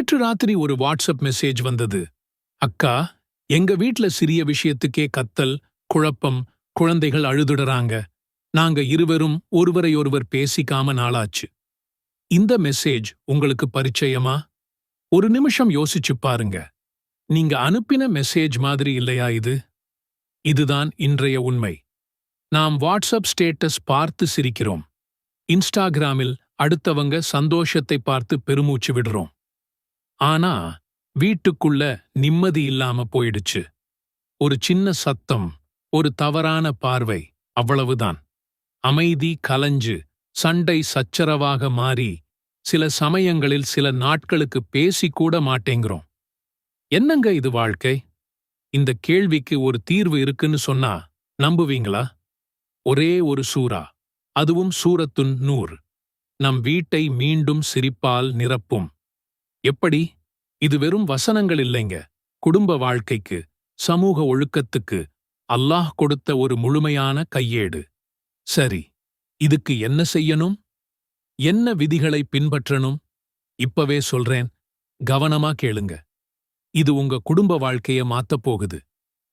நேற்று ராத்திரி ஒரு வாட்ஸ்அப் மெசேஜ் வந்தது. அக்கா எங்க வீட்ல சிறிய விஷயத்துக்கே கத்தல் குழப்பம் குழந்தைகள் அழுதுடறாங்க. நாங்க இருவரும் ஒருவரையொருவர் பேசிக்காம நாளாச்சு. இந்த மெசேஜ் உங்களுக்கு பரிச்சயமா? ஒரு நிமிஷம் யோசிச்சு பாருங்க. நீங்க அனுப்பின மெசேஜ் மாதிரி இல்லையா இது? இதுதான் இன்றைய உண்மை. நாம் வாட்ஸ்அப் ஸ்டேட்டஸ் பார்த்து சிரிக்கிறோம். இன்ஸ்டாகிராமில் அடுத்தவங்க சந்தோஷத்தை பார்த்து பெருமூச்சு விடுறோம். ஆனா வீட்டுக்குள்ள நிம்மதி இல்லாம போயிடுச்சு. ஒரு சின்ன சத்தம் ஒரு தவறான பார்வை அவ்வளவுதான். அமைதி கலஞ்சு சண்டை சச்சரவாக மாறி சில சமயங்களில் சில நாட்களுக்கு பேசிக்கூட மாட்டேங்கிறோம். என்னங்க இது வாழ்க்கை? இந்த கேள்விக்கு ஒரு தீர்வு இருக்குன்னு சொன்னா நம்புவீங்களா? ஒரே ஒரு சூரா அதுவும் சூரத்துன் நூர் நம் வீட்டை மீண்டும் சிரிப்பால் நிரப்பும். எப்படி? இது வெறும் வசனங்கள் இல்லைங்க. குடும்ப வாழ்க்கைக்கு சமூக ஒழுக்கத்துக்கு அல்லாஹ் கொடுத்த ஒரு முழுமையான கையேடு. சரி இதுக்கு என்ன செய்யணும்? என்ன விதிகளை பின்பற்றணும்? இப்பவே சொல்றேன் கவனமா கேளுங்க. இது உங்க குடும்ப வாழ்க்கைய மாத்தப் போகுது.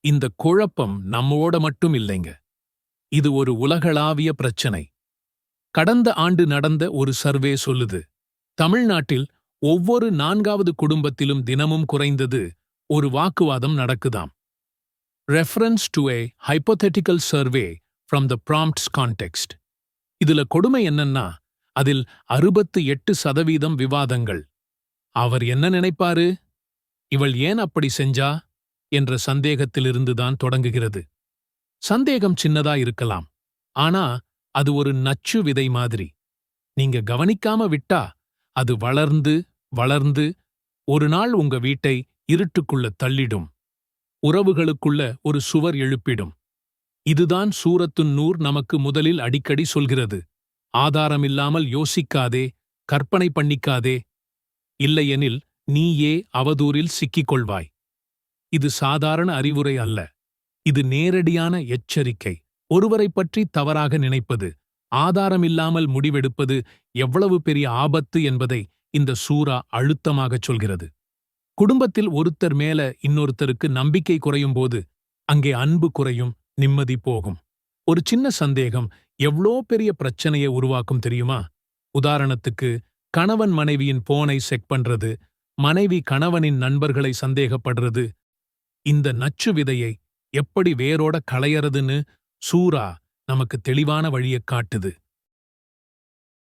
இந்த குழப்பம் நம்மோட மட்டும் இல்லைங்க. இது ஒரு உலகளாவிய பிரச்சனை. கடந்த ஆண்டு நடந்த ஒரு சர்வே சொல்லுது தமிழ்நாட்டில் ஒவ்வொரு நான்காவது குடும்பத்திலும் தினமும் குறைந்தது ஒரு வாக்குவாதம் நடக்குதாம். Reference to a hypothetical survey from the prompts context இதுல கொடுமை என்னன்னா அதில் அறுபத்து எட்டு சதவீதம் விவாதங்கள். அவர் என்ன நினைப்பாரு? இவள் ஏன் அப்படி செஞ்சா? என்ற சந்தேகத்திலிருந்துதான் தொடங்குகிறது. சந்தேகம் சின்னதா இருக்கலாம். ஆனா அது ஒரு நச்சு விதை மாதிரி. நீங்க கவனிக்காம விட்டா அது வளர்ந்து வளர்ந்து ஒரு நாள் உங்க வீட்டை இருட்டுக்குள்ள தள்ளிடும். உறவுகளுக்குள்ள ஒரு சுவர் எழுப்பிடும். இதுதான் சூரத்துன் நூர் நமக்கு முதலில் அடிக்கடி சொல்கிறது. ஆதாரமில்லாமல் யோசிக்காதே கற்பனை பண்ணிக்காதே. இல்லையெனில் நீயே அவதூறில் சிக்கிக் கொள்வாய் இது சாதாரண அறிவுரை அல்ல. இது நேரடியான எச்சரிக்கை. ஒருவரைப் பற்றி தவறாக நினைப்பது ஆதாரமில்லாமல் முடிவெடுப்பது எவ்வளவு பெரிய ஆபத்து என்பதை இந்த சூரா அழுத்தமாகச் சொல்கிறது. குடும்பத்தில் ஒருத்தர் மேல இன்னொருத்தருக்கு நம்பிக்கை குறையும் போது அங்கே அன்பு குறையும் நிம்மதி போகும். ஒரு சின்ன சந்தேகம் எவ்ளோ பெரிய பிரச்சனையை உருவாக்கும் தெரியுமா? உதாரணத்துக்கு கணவன் மனைவியின் போனை செக் பண்றது மனைவி கணவனின் நண்பர்களை சந்தேகப்படுறது இந்த நச்சு விதையை எப்படி வேரோட களையறதுன்னு சூரா நமக்கு தெளிவான வழியைக் காட்டுது.